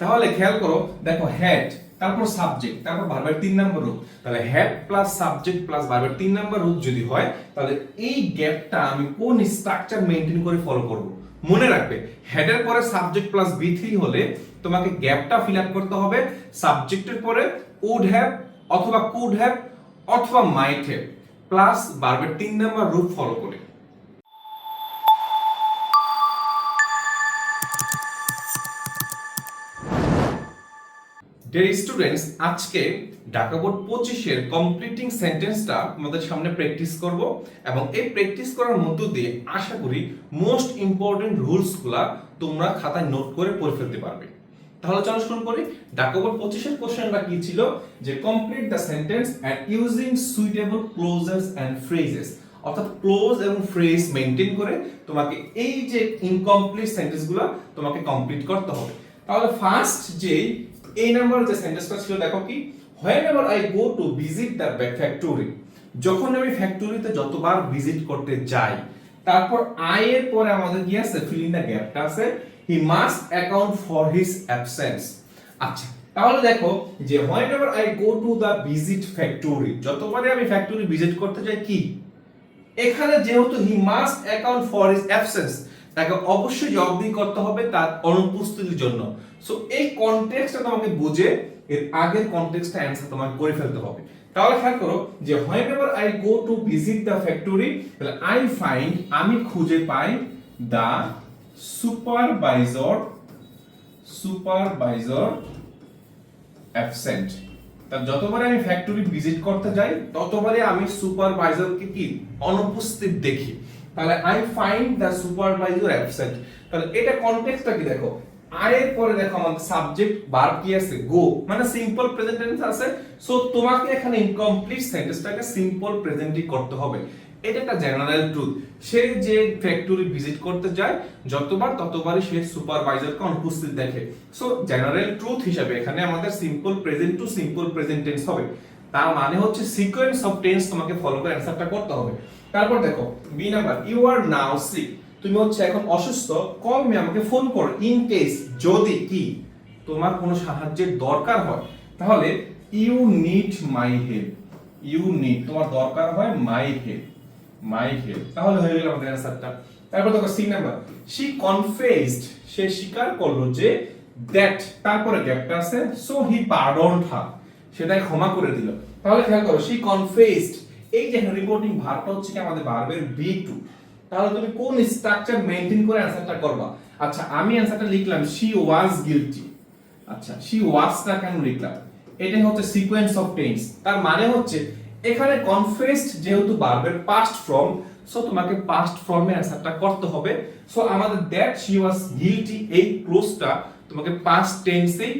তাহলে খেয়াল করো, দেখো হ্যাড তারপর সাবজেক্ট তারপর ভার্বের তিন নম্বর রূপ তাহলে হ্যাড প্লাস সাবজেক্ট প্লাস ভার্বের তিন নম্বর রূপ যদি হয়, তাহলে এই গ্যাপটা আমি কোন স্ট্রাকচার মেনটেন করে ফলো করব? মনে রাখবে হেডের পরে সাবজেক্ট প্লাস বি থ্রি হলে তোমাকে গ্যাপটা ফিল আপ করতে হবে সাবজেক্টের পরে উড হ্যাভ অথবা কুড হ্যাভ অথবা মাইট হ্যাভ প্লাস বারবার তিন নাম্বার রূপ ফলো করে। ডিয়ার স্টুডেন্টস আজকে ঢাকা বোর্ড পঁচিশের কমপ্লিটিং সেন্টেন্সটা আমাদের সামনে প্র্যাকটিস করব এবং এই প্র্যাকটিস করার মধ্য দিয়ে আশা করি মোস্ট ইম্পর্টেন্ট রুলসগুলা তোমরা খাতায় নোট করে পড়ে ফেলতে পারবে। তাহলে চলো শুরু করি। ঢাকা বোর্ড পঁচিশের কোশ্চেনটা কি ছিল? যে complete the sentence and using suitable clauses and phrases অর্থাৎ ক্লোজ এবং ফ্রেজ মেনটেন করে তোমাকে এই যে ইনকমপ্লিট সেন্টেন্সগুলো তোমাকে কমপ্লিট করতে হবে। তাহলে ফার্স্ট যে এই নাম্বার যে সেন্টেন্সটা ছিল, দেখো কি? Whenever I go to visit the factory যখন আমি ফ্যাক্টরিতে যতবার ভিজিট করতে যাই, তারপর আই এর পরে আমাদের কি আছে? ফিল দ্য গ্যাপটা আছে। He must account for his absence আচ্ছা তাহলে দেখো যে whenever I go to the visit factory যতবারই আমি ফ্যাক্টরি ভিজিট করতে যাই, কি? এখানে যেহেতু he must account for his absence তাকে অবশ্যই জবাবদিহি করতে হবে তার অনুপস্থিতির জন্য। সো এই কনটেক্সটটা তোমাকে বুঝে, এর আগের কনটেক্সটটা অ্যানসার তোমাকে করে ফেলতে হবে। তাহলে খেয়াল করো যে when I go to visit the factory তাহলে আই ফাইন্ড আমি খুঁজে পাই দ্য সুপারভাইজর সুপারভাইজর অ্যাবসেন্ট তা যতবারে আমি ফ্যাক্টরি ভিজিট করতে যাই ততবারে আমি সুপারভাইজারকে কি? অনুপস্থিত দেখি। তাহলে I find the supervisor absent তাহলে এটা কনটেক্সটটা কি দেখো? আর পরে দেখো আমাদের সাবজেক্ট কি আছে? গো মানে সিম্পল প্রেজেন্ট টেন্স আছে। সো তোমাকে এখানে ইনকমপ্লিট সেন্টেন্সটাকে সিম্পল প্রেজেন্টই করতে হবে। এটা একটা জেনারেল ট্রুথ সে যে ফ্যাক্টরি ভিজিট করতে যায়, যতবার ততবারই সে সুপারভাইজারকে অনুপস্থিত দেখে। সো জেনারেল ট্রুথ হিসাবে এখানে আমাদের simple present to simple present tense হবে। তার মানে হচ্ছে সিকোয়েন্স অফ টেন্স তোমাকে ফলো করে অ্যানসারটা করতে হবে। তারপর দেখো B number you are now sick তুমি হচ্ছে এখন অসুস্থ মি আমাকে ফোন করো ইন কেস যদি কি তোমার কোনো সাহায্যের দরকার হয়, তাহলে you need my help you need তোমার দরকার হয় মাই হেল্প মাই হেল্প তাহলে হয়ে গেল আমাদের অ্যানসারটা তারপর দেখো সি নাম্বার শি কনফেসড সে স্বীকার করল যে দ্যাট তারপরে গ্যাপটা আছে সো হি পার্ডনড হার সেটাই ক্ষমা করে দিল। তাহলে খেয়াল করো শি কনফেসড এই যে রিপোর্টিং ভার্বটা হচ্ছে কি আমাদের ভার্বের বি টু তাহলে তুমি কোন স্ট্রাকচার মেইনটেইন করে অ্যানসারটা করবা? আচ্ছা আমি অ্যানসারটা লিখলাম শি ওয়াজ গিলটি আচ্ছা শি ওয়াজটা কেন লিখলাম? এটাই হচ্ছে সিকোয়েন্স অফ টেন্স তার মানে হচ্ছে, এখানে কনফেসড যেহেতু ভার্বের পাস্ট ফর্ম সো তোমাকে পাস্ট ফর্মে অ্যানসারটা করতে হবে। সো আমাদের দ্যাট শি ওয়াজ গিলটি এই ক্লোজটা তোমাকে পাস্ট টেন্সেই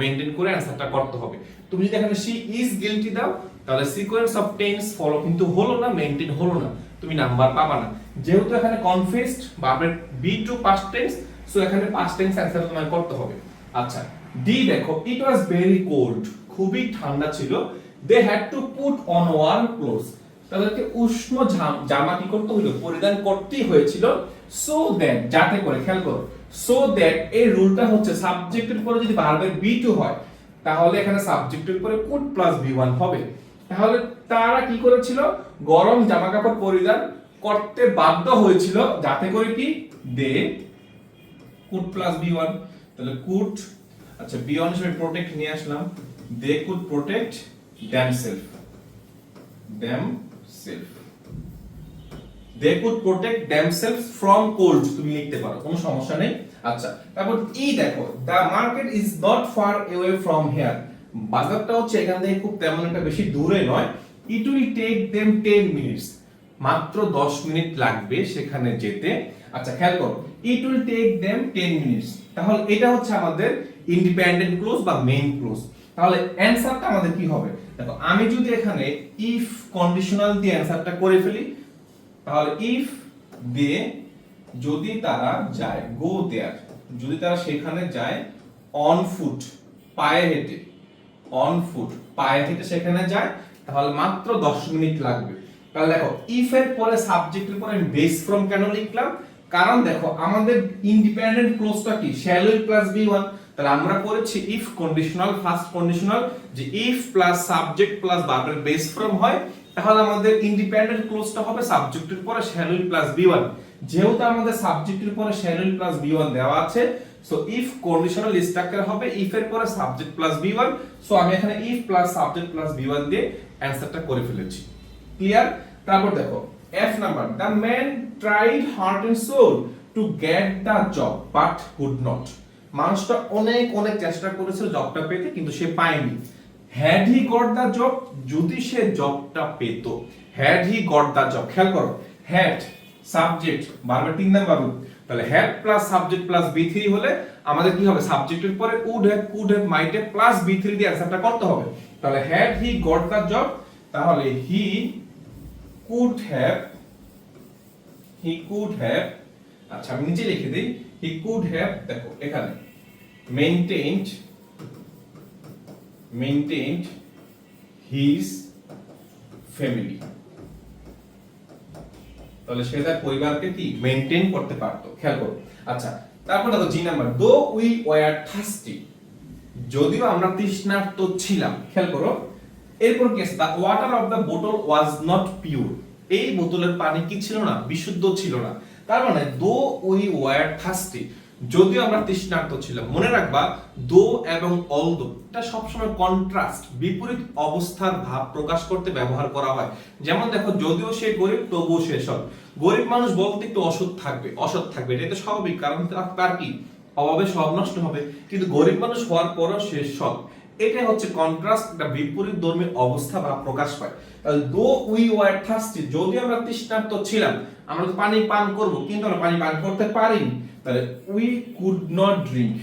মেইনটেইন করে অ্যানসারটা করতে হবে। তুমি যদি এখানে শি ইজ গিলটি দাও, তাহলে সিকোয়েন্স অফ টেন্স ফলো কিন্তু হলো না মেইনটেইন হলো না। তুমি নাম্বার পাবা না। যেহেতু এখানে কনফেসড ভার্বের B two past tense so এখানে পাস্ট টেন্স অ্যানসার তোমাকে করতে হবে। আচ্ছা ডি দেখো ইট ওয়াজ ভেরি কোল্ড খুবই ঠান্ডা ছিল। They had to put on warm clothes তাদেরকে উষ্ণ জাম- কি করতে হলো পরিধান করতেই হয়েছিল। সো দ্যাট যাতে করে, খেয়াল করো। সো দ্যাট এই রুলটা হচ্ছে সাবজেক্টের পরে যদি ভার্বের বি টু হয়, তাহলে এখানে সাবজেক্টের পরে কুড প্লাস বি ওয়ান হবে। তাহলে তারা কি করেছিল? গরম জামা কাপড় পরিধান করতে বাধ্য হয়েছিল। যাতে করে কি? They could plus B one তাহলে কুড আচ্ছা বি ওয়ান হিসেবে প্রোটেক্ট নিয়ে আসলাম। They could protect themselves themselves they could protect themselves from cold তুমি লিখতে পারো, কোনো সমস্যা নেই। আচ্ছা তারপর ই দেখো। The market is not far away from here বাজারটা হচ্ছে এখান থেকে খুব তেমন একটা বেশি দূরে নয়। It will take them 10 minutes মাত্র 10 মিনিট লাগবে সেখানে যেতে। আচ্ছা খেয়াল করো। It will take them 10 minutes তাহলে এটা হচ্ছে আমাদের ইন্ডিপেন্ডেন্ট ক্লোজ বা মেইন ক্লোজ তাহলে অ্যানসারটা আমাদের কি হবে? দেখো, আমি যদি এখানে ইফ কন্ডিশনাল দিয়ে অ্যানসারটা করে ফেলি, তাহলে ইফ দে যদি তারা যায় গো দেয়ার যদি তারা সেখানে যায় অন ফুট পায়ে হেঁটে অন ফুট পায়ে হেঁটে সেখানে যায় তাহলে মাত্র 10 মিনিট লাগবে। তাহলে দেখো ইফ এর পরে সাবজেক্টের পরে আমি বেস ফ্রম কেন লিখলাম? কারণ দেখো, আমাদের ইন্ডিপেন্ডেন্ট ক্লোজটা কি? Shall will plus V one তাহলে আমরা পড়েছি ইফ কন্ডিশনাল ফার্স্ট কন্ডিশনাল যে ইফ প্লাস সাবজেক্ট প্লাস ভার্বের বেস ফ্রম হয়, তাহলে আমাদের ইন্ডিপেন্ডেন্ট ক্লোজটা হবে সাবজেক্টের পরে শ্যালো প্লাস বি ওয়ান যেহেতু আমাদের সাবজেক্টের পরে শ্যালো প্লাস বি ওয়ান দেওয়া আছে সো ইফ কন্ডিশনাল স্ট্রাকচার হবে ইফ এর পরে subject plus V one so আমি এখানে if plus subject plus V one দিয়ে অ্যান্সারটা করে ফেলেছি। ক্লিয়ার? তারপর দেখো F number the man tried heart and soul to get the job but could not মানুষটা অনেক অনেক চেষ্টা করেছিল জবটা পেতে, কিন্তু সে পায়নি। Had he got the job যদি সে জবটা পেত। Had he got the job খেয়াল করো। হ্যাড সাবজেক্ট বারবার তিন নাম্বার তাহলে had plus subject plus V three হলে আমাদের কি হবে? সাবজেক্টের পরে would have could have might have plus V three দিয়ে অ্যান্সারটা করতে হবে। তাহলে had he got the job তাহলে he could have he could have আচ্ছা আমি নিচে লিখে দিই হি কুড হ্যাভ দেখো এখানে মেইনটেইনড মেইনটেইনড হিজ ফ্যামিলি তাহলে সে তার পরিবারকে কি মেনটেন করতে পারতো, খেয়াল করো। আচ্ছা তারপর দেখো, G number though we were thirsty যদিও আমরা তৃষ্ণার্ত ছিলাম, খেয়াল করো, এরপর কি আছে? দ্য ওয়াটার অফ দা বোতল ওয়াজ নট পিওর এই বোতলের পানি কি ছিল না? বিশুদ্ধ ছিল না। তার মানে দো উই ওয়ার থার্স্টি যদিও আমরা তৃষ্ণার্ত ছিলাম, মনে রাখবা, দো এবং অল দো এটা সবসময় কন্ট্রাস্ট বিপরীত অবস্থার ভাব প্রকাশ করতে ব্যবহার করা হয়। যেমন দেখো, যদিও সে গরিব, তবুও সে সৎ। গরিব মানুষ বলতে একটু অসৎ থাকবে অসৎ থাকবে, এটা তো স্বাভাবিক, কারণ তার- কি? অভাবে সব নষ্ট হবে। কিন্তু গরিব মানুষ হওয়ার পরও সে সৎ। এটাই হচ্ছে কন্ট্রাস্ট একটা বিপরীত ধর্মী অবস্থা বা প্রকাশ পায়। দো উই ওয়ার থার্স্টি যদি আমরা তৃষ্ণার্ত ছিলাম, আমরা তো পানি পান করব, কিন্তু আমরা পানি পান করতে পারিনি। তাহলে we could not drink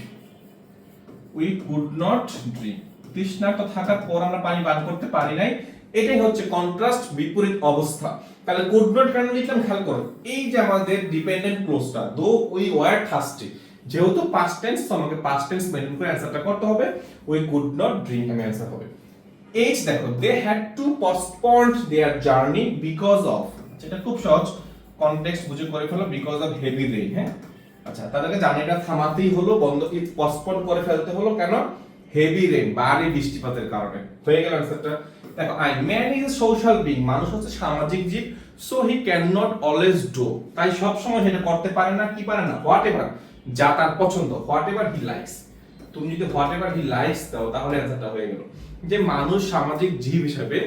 we could not drink তৃষ্ণার্ত থাকার পর আমরা পানি পান করতে পারি নাই। এটাই হচ্ছে কন্ট্রাস্ট বিপরীত অবস্থা। তাহলে কুড নট কেন লিখলাম? খেয়াল করো। এই যে আমাদের ডিপেন্ডেন্ট ক্লোজটা দো উই ওয়ার থার্স্টি যেহেতু পাস্ট টেন্স তো আমাকে পাস্ট টেন্স মেনটেন করে অ্যান্সারটা করতে হবে। উই কুড নট ড্রিঙ্ক আমি অ্যান্সার হবে এইচ দেখো they had to postponed their journey because of এটা খুব সহজ কনটেক্সট বুঝে করে ফেলো বিকজ অফ হেভি রেইন হ্যাঁ? আচ্ছা তাদেরকে জার্নিটা থামাতেই হলো, বন্ধ পোস্টপন করে ফেলতে হলো কেন? হেভি রেইন ভারী বৃষ্টিপাতের কারণে। হয়ে গেল অ্যান্সারটা দেখো I man is social being মানুষ হচ্ছে সামাজিক জীব so he can not always do তাই সব সময় সেটা করতে পারে না, কি পারে না? হোয়াট এভার যা তার পছন্দ হোয়াট এভার হি লাইকস তুমি যদি হোয়াট এভার হি লাইকস দাও, তাহলে অ্যান্সারটা হয়ে গেল। যে মানুষ সামাজিক জীব হিসেবে,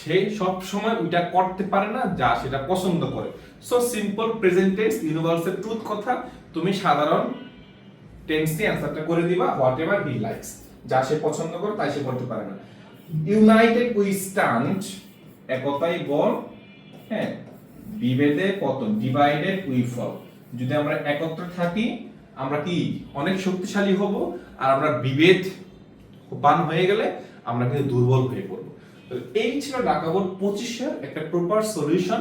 সে সব সময় ওইটা করতে পারে না, যা সেটা পছন্দ করে। So simple present tense universal truth কথা তুমি সাধারণ টেন্সে অ্যান্সারটা করে দিবা হোয়াট এভার হি লাইকস যা সে পছন্দ করে, তাই সে করতে পারে না। ইউনাইটেড উই স্ট্যান্ড একতাই বল হ্যাঁ বিভেদে পতন ডিভাইডেড উই ফল যদি আমরা একত্র থাকি, আমরা কি অনেক শক্তিশালী হব, আর আমরা বিভেদ বান হয়ে গেলে আমরা কিন্তু দুর্বল হয়ে পড়ব। এই ছিল ঢাকা বোর্ড পঁচিশের একটা প্রপার সলিউশন